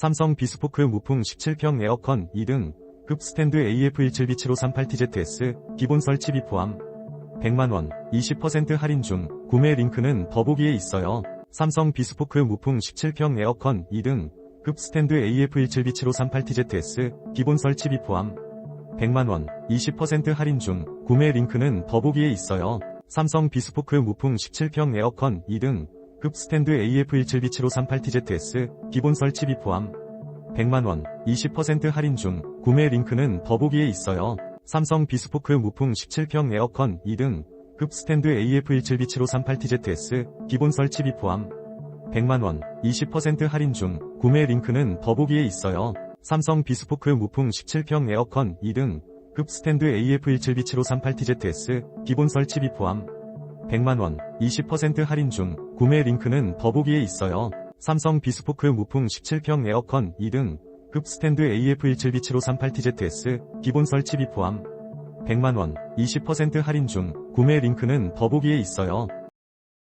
삼성 비스포크 무풍 17평 에어컨 2등, 급 스탠드 AF17B7538TZS, 기본 설치비 포함. 100만원, 20% 할인 중, 구매 링크는 더보기에 있어요. 삼성 비스포크 무풍 17평 에어컨 2등, 급 스탠드 AF17B7538TZS, 기본 설치비 포함. 100만원, 20% 할인 중, 구매 링크는 더보기에 있어요. 삼성 비스포크 무풍 17평 에어컨 2등, 급 스탠드 AF17B7538TZS, 기본 설치비 포함. 100만원, 20% 할인 중, 구매 링크는 더보기에 있어요. 삼성 비스포크 무풍 17평 에어컨 2등, 급 스탠드 AF17B7538TZS, 기본 설치비 포함. 100만원, 20% 할인 중, 구매 링크는 더보기에 있어요. 삼성 비스포크 무풍 17평 에어컨 2등, 급 스탠드 AF17B7538TZS, 기본 설치비 포함. 100만원, 20% 할인 중, 구매 링크는 더보기에 있어요. 삼성 비스포크 무풍 17평 에어컨 2등, 급 스탠드 AF17B7538TZS, 기본 설치비 포함. 100만원, 20% 할인 중, 구매 링크는 더보기에 있어요.